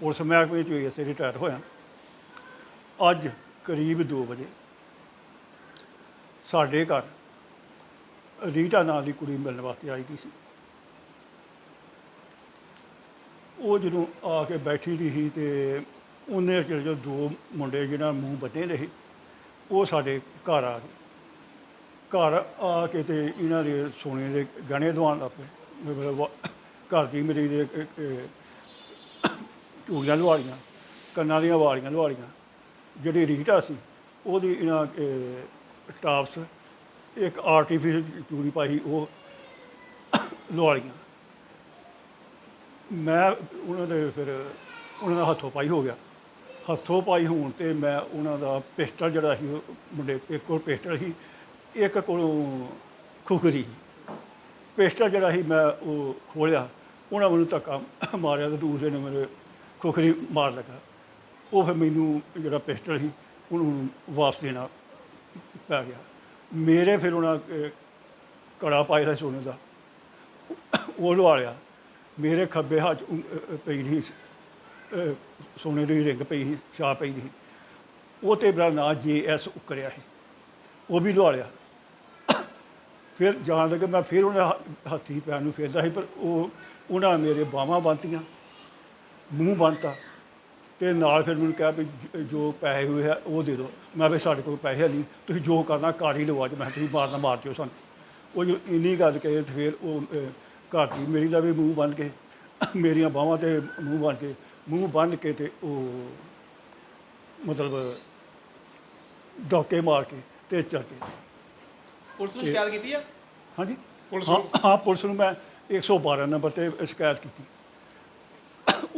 Police ਮਹਿਕਮੇ 'ਚ ਚੋਂ ਇਸੇ ਰਿਟਾਇਰ ਹੋਇਆ ਅੱਜ ਕਰੀਬ 2 ਵਜੇ ਸਾਡੇ ਘਰ ਰੀਟਾ ਨਾਂ ਦੀ ਕੁੜੀ ਮਿਲਣ ਵਾਸਤੇ ਆਈ ਦੀ ਸੀ। ਉਹ ਜਦੋਂ ਆ ਕੇ ਬੈਠੀ ਦੀ ਸੀ ਤੇ ਉਹਨੇ ਚਿਰ ਜੋ ਦੋ ਮੁੰਡੇ ਜਿਹਨਾਂ ਮੂੰਹ ਬੱਧੇ ਰਹੇ ਉਹ ਸਾਡੇ ਘਰ ਆ ਗਏ। ਘਰ ਆ ਕੇ ਤੇ ਇਹਨਾਂ ਦੇ ਸੋਨੇ ਦੇ ਗਹਿਣੇ ਦਵਾਉਣ ਲੱਗ ਪਏ। ਮਤਲਬ ਘਰ ਦੀ ਮੇਰੀ ਦੇ ਚੂੜੀਆਂ ਲਵਾ ਲਈਆਂ ਕੰਨਾਂ ਦੀਆਂ ਵਾਲੀਆਂ ਲਵਾ ਲਈਆਂ ਜਿਹੜੀ ਰੀਟਾ ਸੀ, ਉਹਦੀ ਇਹਨਾਂ ਟਾਪਸ, ਇੱਕ ਆਰਟੀਫੀਸ਼ਲ ਚੂੜੀ ਪਾਈ, ਉਹ ਲਵਾ ਲਈਆਂ ਮੈਂ ਉਹਨਾਂ ਦੇ ਫਿਰ, ਉਹਨਾਂ ਦਾ ਹੱਥੋਂ ਪਾਈ ਹੋ ਗਿਆ। ਹੱਥੋਂ ਪਾਈ ਹੋਣ ਤੇ ਮੈਂ ਉਹਨਾਂ ਦਾ ਪਿਸਟਲ ਜਿਹੜਾ ਸੀ, ਉਹ ਮੁੰਡੇ, ਇੱਕ ਕੋਲ ਪਿਸਟਲ ਸੀ, ਇੱਕ ਕੋਲੋਂ ਖੁਖਰੀ। ਪਿਸਟਲ ਜਿਹੜਾ ਸੀ, ਮੈਂ ਉਹ ਖੋਲਿਆ ਉਹਨਾਂ ਮੈਨੂੰ ਧੱਕਾ ਮਾਰਿਆ ਤੇ ਦੂਸਰੇ ਨੇ ਮੇਰੇ ਖੁਖਰੀ ਮਾਰ ਲੱਗਾ। ਉਹ ਫਿਰ ਮੈਨੂੰ ਜਿਹੜਾ ਪਿਸਟਲ ਸੀ, ਉਹਨੂੰ ਵਾਪਸ ਦੇਣਾ ਪੈ ਗਿਆ। ਮੇਰੇ ਫਿਰ ਉਹਨਾਂ ਕੜਾ ਪਾਇਆ ਸੀ ਸੋਨੇ ਦਾ। ਉਹ ਲਵਾ ਲਿਆ। ਮੇਰੇ ਖੱਬੇ ਹੱਥ ਪਈ ਨਹੀਂ ਸੋਨੇ ਦੀ ਰਿੰਗ ਪਈ ਸੀ ਛਾਪ ਪਈ ਸੀ। ਉਹ ਤੇ ਮੇਰਾ ਨਾਂ ਜੇ ਐਸ ਉਕਰਿਆ ਸੀ। ਉਹ ਵੀ ਲਵਾ ਲਿਆ। ਫਿਰ ਜਾਣ ਲੱਗੇ, ਮੈਂ ਫਿਰ ਉਹਨਾਂ ਹ- ਹੱਥੀ ਪੈਰ ਨੂੰ ਫੇਰਦਾ ਸੀ, ਪਰ ਉਹ, ਉਹਨਾਂ ਮੇਰੇ ਬਾਹਾਂ ਬੰਨ੍ਹਤੀਆਂ ਮੂੰਹ ਬੰਨਤਾ। ਤੇ ਨਾਲ ਫਿਰ ਮੈਨੂੰ ਕਿਹਾ ਵੀ ਜ- ਜੋ ਪੈਸੇ ਹੋਏ ਆ ਉਹ ਦੇ ਦਿਓ। ਮੈਂ ਵੀ ਸਾਡੇ ਕੋਲ ਪੈਸੇ ਨਹੀਂ ਤੁਸੀਂ ਜੋ ਕਰਨਾ ਘਰ ਹੀ ਲਵਾ ਅੱਜ ਮੈਂ ਕਿਹਾ ਤੁਸੀਂ ਮਾਰਨਾ ਮਾਰ ਦਿਓ ਸਾਨੂੰ। ਉਹ ਜੋ ਇੰਨੀ ਗੱਲ ਕਹੇ ਤੇ ਫਿਰ ਉਹ ਅਹ, ਘਰ ਦੀ ਮੇਰੀ ਦਾ ਵੀ ਮੂੰਹ ਬੰਨ ਕੇ ਮੇਰੀਆਂ ਬਾਹਾਂ ਤੇ ਮੂੰਹ ਬੰਨ ਕੇ ਮੂੰਹ ਬੰਨ ਕੇ ਤੇ ਉਹ ਮਤਲਬ ਡੋਕੇ ਮਾਰ ਕੇ ਤੇ ਚੱਲ ਗਏ। ਪੁਲਿਸ ਨੂੰ ਸ਼ਿਕਾਇਤ ਕੀਤੀ ਆ? ਹਾਂਜੀ। ਪੁਲਿਸ ਹਾਂ ਹਾਂ ਪੁਲਿਸ ਨੂੰ ਮੈਂ 112 ਨੰਬਰ ਤੇ ਸ਼ਿਕਾਇਤ ਕੀਤੀ।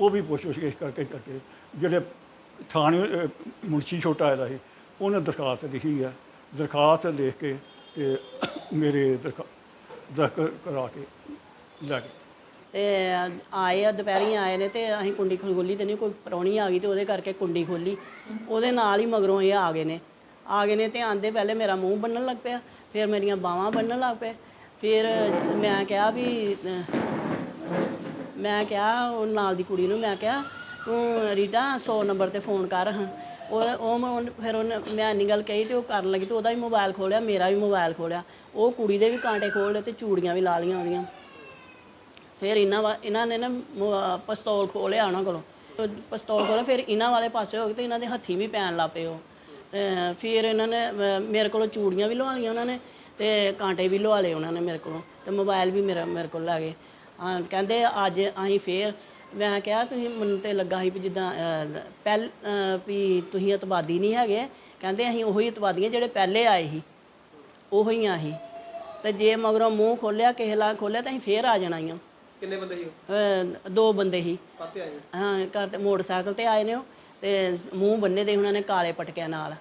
ਉਹ ਵੀ ਪੁੱਛ ਪੁੱਛ ਕਰਕੇ ਕਰਕੇ ਜਿਹੜੇ ਥਾਣੇ ਮੁਨਸ਼ੀ ਛੋਟਾ ਆਇਆ ਸੀ, ਉਹਨੇ ਦਰਖਾਸਤ ਲਿਖੀ ਹੈ ਦਰਖਾਸਤ ਲਿਖ ਕੇ ਤੇ ਮੇਰੇ ਦਰਖਾ ਕਰਾ ਕੇ ਲੈ ਗਏ। ਤੇ ਆਏ ਆ, ਦੁਪਹਿਰੀ ਆਏ ਨੇ ਤੇ ਅਸੀਂ ਕੁੰਡੀ ਖੋਲੀ ਤੇ ਨਹੀਂ, ਕੋਈ ਪ੍ਰਾਹੁਣੀ ਆ ਗਈ ਤੇ ਉਹਦੇ ਕਰਕੇ ਕੁੰਡੀ ਖੋਲੀ ਉਹਦੇ ਨਾਲ ਹੀ ਮਗਰੋਂ ਇਹ ਆ ਗਏ ਨੇ। ਆ ਗਏ ਨੇ ਤੇ ਆਂਦੇ ਪਹਿਲੇ ਮੇਰਾ ਮੂੰਹ ਬੰਨਣ ਲੱਗ ਪਿਆ, ਫਿਰ ਮੇਰੀਆਂ ਬਾਹਾਂ ਬੰਨਣ ਲੱਗ ਪਏ। ਫਿਰ ਮੈਂ ਕਿਹਾ ਵੀ ਮੈਂ ਕਿਹਾ ਉਹ ਨਾਲ ਦੀ ਕੁੜੀ ਨੂੰ ਮੈਂ ਕਿਹਾ ਤੂੰ ਰੀਟਾ 100 ਨੰਬਰ ਤੇ ਫੋਨ ਕਰ ਹਾਂ। ਉਹ ਉਹ ਮੈਂ ਫਿਰ ਉਹਨੇ ਮੈਂ ਇੰਨੀ ਗੱਲ ਕਹੀ ਤੇ ਉਹ ਕਰਨ ਲੱਗੀ ਤੇ ਉਹਦਾ ਵੀ ਮੋਬਾਈਲ ਖੋਲਿਆ ਮੇਰਾ ਵੀ ਮੋਬਾਈਲ ਖੋਲਿਆ। ਉਹ ਕੁੜੀ ਦੇ ਵੀ ਕਾਂਟੇ ਖੋਲ ਲਏ ਤੇ ਚੂੜੀਆਂ ਵੀ ਲਾ ਲਈਆਂ ਉਹਦੀਆਂ। ਫਿਰ ਇਹਨਾਂ ਵਾ ਇਹਨਾਂ ਨੇ ਨਾ ਮ- ਪਿਸਤੌਲ ਖੋਲਿਆ ਉਹਨਾਂ ਕੋਲੋਂ। ਉਹ ਪਿਸਤੌਲ ਖੋਲਿਆ ਫਿਰ ਇਹਨਾਂ ਵਾਲੇ ਪਾਸੇ ਹੋ ਗਏ ਤੇ ਇਹਨਾਂ ਦੇ ਹੱਥੀ ਵੀ ਪੈਣ ਲੱਗ ਪਏ ਉਹ। ਤੇ ਫਿਰ ਇਹਨਾਂ ਨੇ ਅਹ, ਮੇਰੇ ਕੋਲੋਂ ਚੂੜੀਆਂ ਵੀ ਲਵਾ ਲਈਆਂ ਉਹਨਾਂ ਨੇ ਤੇ ਕਾਂਟੇ ਵੀ ਲਵਾ ਲਏ ਉਹਨਾਂ ਨੇ ਮੇਰੇ ਕੋਲੋਂ ਤੇ ਮੋਬਾਈਲ ਵੀ ਮੇਰਾ ਮੇਰੇ ਕੋਲ ਲੈ ਗਏ। ਹਾਂ, ਕਹਿੰਦੇ ਅੱਜ ਅਸੀਂ ਫੇਰ ਮੈਂ ਕਿਹਾ ਤੁਸੀਂ ਮੈਨੂੰ ਤੇ ਲੱਗਾ ਸੀ ਵੀ ਜਿੱਦਾਂ ਅਹ, ਪਹਿਲ ਅਹ, ਵੀ ਤੁਸੀਂ ਇਤਵਾਦੀ ਨਹੀਂ ਹੈਗੇ। ਕਹਿੰਦੇ ਅਸੀਂ ਉਹੀ ਇਤਵਾਦੀਆਂ ਜਿਹੜੇ ਪਹਿਲੇ ਆਏ ਸੀ ਉਹੀ ਆ ਅਸੀਂ ਤੇ ਜੇ ਮਗਰੋਂ ਮੂੰਹ ਖੋਲਿਆ ਕਿਸੇ ਲਾ ਖੋਲਿਆ ਤਾਂ ਅਸੀਂ ਫੇਰ ਆ ਜਾਣਾ ਹੀ ਆ ਕਿੰਨੇ ਬੰਦੇ ਸੀ ਅਹ ਦੋ ਬੰਦੇ ਹੀ ਕਾਤੇ ਆਏ ਹਾਂ ਘਰ ਤੇ ਮੋਟਰਸਾਈਕਲ ਤੇ ਆਏ ਨੇ ਉਹ ਤੇ ਮੂੰਹ ਬੰਨੇ ਦੇ ਉਹਨਾਂ ਨੇ ਕਾਲੇ ਪਟਕਿਆਂ ਨਾਲ।